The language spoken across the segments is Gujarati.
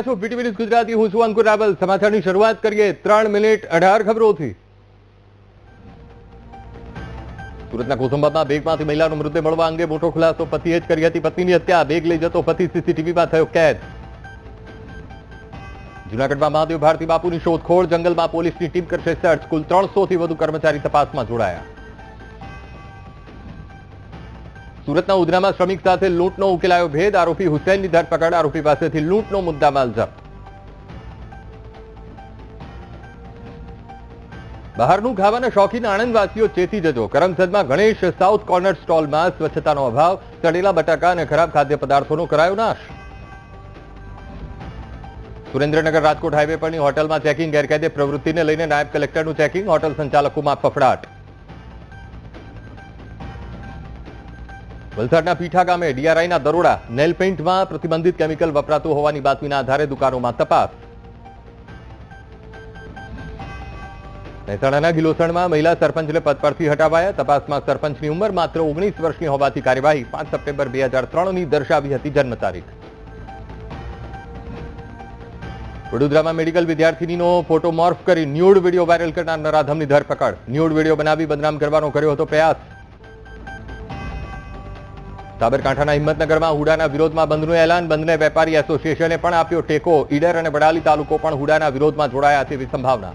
રહ્યા છો બીટીવી ન્યૂઝ ગુજરાતી, હું છું અંકુર રાવલ સમાચારની શરૂઆત કરીએ ત્રણ મિનિટ અઢાર ખબરોથી. સુરતના કોસંબામાં બેગમાંથી મહિલાનો મૃતદેહ મળવા અંગે મોટો ખુલાસો. પતિએ જ કરી હતી. પત્નીની હત્યા. બેગ લઈ જતો પતિ સીસીટીવીમાં થયો કેદ. જૂનાગઢમાં મહાદેવ ભારતી બાપુની શોધખોળ. જંગલમાં પોલીસની ટીમ કરશે સર્ચ. કુલ ત્રણસોથી વધુ કર્મચારી તપાસમાં જોડાયા. સુરતના ઉધનામાં શ્રમિક સાથે લૂંટનો ઉકેલાયો ભેદ. આરોપી હુસૈનની ધરપકડ. આરોપી પાસેથી લૂંટનો મુદ્દામાલ જપ્ત. બહારનું ખાવાના શોખીન આણંદવાસીઓ ચેતી જજો. કરમસદમાં ગણેશ સાઉથ કોર્નર સ્ટોલમાં સ્વચ્છતાનો અભાવ. સડેલા બટાકા અને ખરાબ ખાદ્ય પદાર્થોનો કરાયો નાશ. સુરેન્દ્રનગર રાજકોટ હાઈવે પરની હોટલમાં ચેકિંગ, ગેરકાયદે પ્રવૃત્તિને લઈને નાયબ કલેક્ટરનું ચેકિંગ. હોટલ સંચાલકોમાં ફફડાટ. વલસાડના પીઠા ગામે ડીઆરઆઈના દરોડા નેલ પેઇન્ટમાં પ્રતિબંધિત કેમિકલ વપરાતું હોવાની બાતમીના આધારે દુકાનોમાં તપાસ. મહેસાણાના ગિલોસણમાં મહિલા સરપંચને પદ પરથી હટાવાયા. તપાસમાં સરપંચની ઉંમર માત્ર ઓગણીસ વર્ષની હોવાથી કાર્યવાહી પાંચ સપ્ટેમ્બર બે હજાર ત્રણની દર્શાવી હતી જન્મ તારીખ. વડોદરામાં મેડિકલ વિદ્યાર્થીનીનો ફોટો મોર્ફ કરી ન્યૂડ વીડિયો વાયરલ કરનાર નરાધમની ધરપકડ. ન્યૂડ વીડિયો બનાવી બદનામ કરવાનો કર્યો હતો પ્રયાસ. સાબરકાંઠાના હિંમતનગરમાં હુડાના વિરોધમાં બંધનું એલાન. બંધને વેપારી એસોસિએશને પણ આપ્યો ટેકો. ઈડર અને વડાલી તાલુકો પણ હુડાના વિરોધમાં જોડાયા તેવી સંભાવના.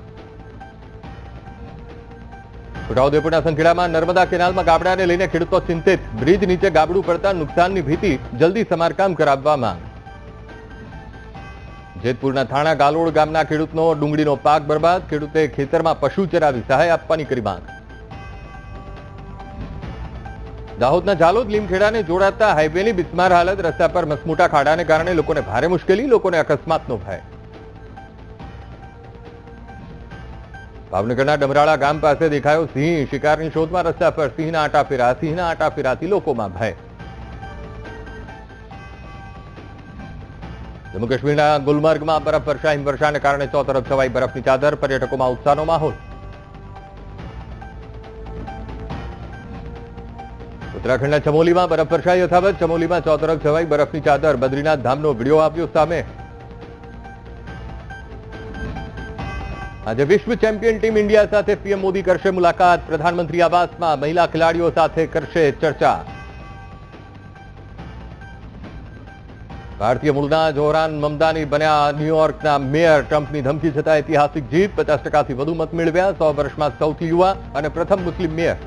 છોટાઉદેપુરના સંખેડામાં નર્મદા કેનાલમાં ગાબડાને લઈને ખેડૂતો ચિંતિત. બ્રિજ નીચે ગાબડું પડતા નુકસાનની ભીતિ. જલ્દી સમારકામ કરાવવા માંગ. જેતપુરના થાણા ગાલોડ ગામના ખેડૂતનો ડુંગળીનો પાક બરબાદ. ખેડૂતે ખેતરમાં પશુ ચરાવી સહાય આપવાની કરી માંગ. દાહોદના જાલોદ લીમખેડાને જોડાતા હાઈવેની બિસ્માર હાલત, રસ્તા પર મસમોટા ખાડાને કારણે લોકોને ભારે મુશ્કેલી, લોકોને અકસ્માતનો ભય. ભાવનગરના ડમરાળા ગામ પાસે દેખાયો સિંહ. શિકારની શોધમાં રસ્તા પર સિંહના આટાફેરા સિંહના આટાફેરાથી લોકોમાં ભય. જમ્મુ કાશ્મીરના ગુલમર્ગમાં બરફ વર્ષા હિમવર્ષાને કારણે ચોતરફ છવાઈ બરફની ચાદર. પર્યટકોમાં ઉત્સાહનો માહોલ. ઉત્તરાખંડના ચમોલીમાં બરફવર્ષા યથાવત. ચમોલીમાં ચોતરફ છવાઈ, બરફની ચાદર. બદ્રીનાથ ધામનો વીડિયો આવ્યો સામે. આજે વિશ્વ ચેમ્પિયન ટીમ ઇન્ડિયા સાથે પીએમ મોદી કરશે મુલાકાત. પ્રધાનમંત્રી આવાસમાં મહિલા ખેલાડીઓ સાથે કરશે ચર્ચા. ભારતીય મૂળના જોહરાન મમદાની બન્યા ન્યુયોર્કના મેયર. ટ્રમ્પની ધમકી છતાં ઐતિહાસિક જીત, પચાસ ટકાથી વધુ મત મેળવ્યા, સો વર્ષમાં સૌથી યુવા અને પ્રથમ મુસ્લિમ મેયર.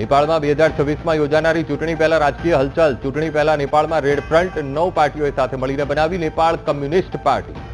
નેપાળમાં બે હજાર છવ્વીસમાં યોજાનારી ચૂંટણી પહેલા રાજકીય હલચલ. ચૂંટણી પહેલા નેપાળમાં રેડ ફ્રન્ટ નવ પાર્ટીઓએ સાથે મળીને બનાવી નેપાળ કમ્યુનિસ્ટ પાર્ટી.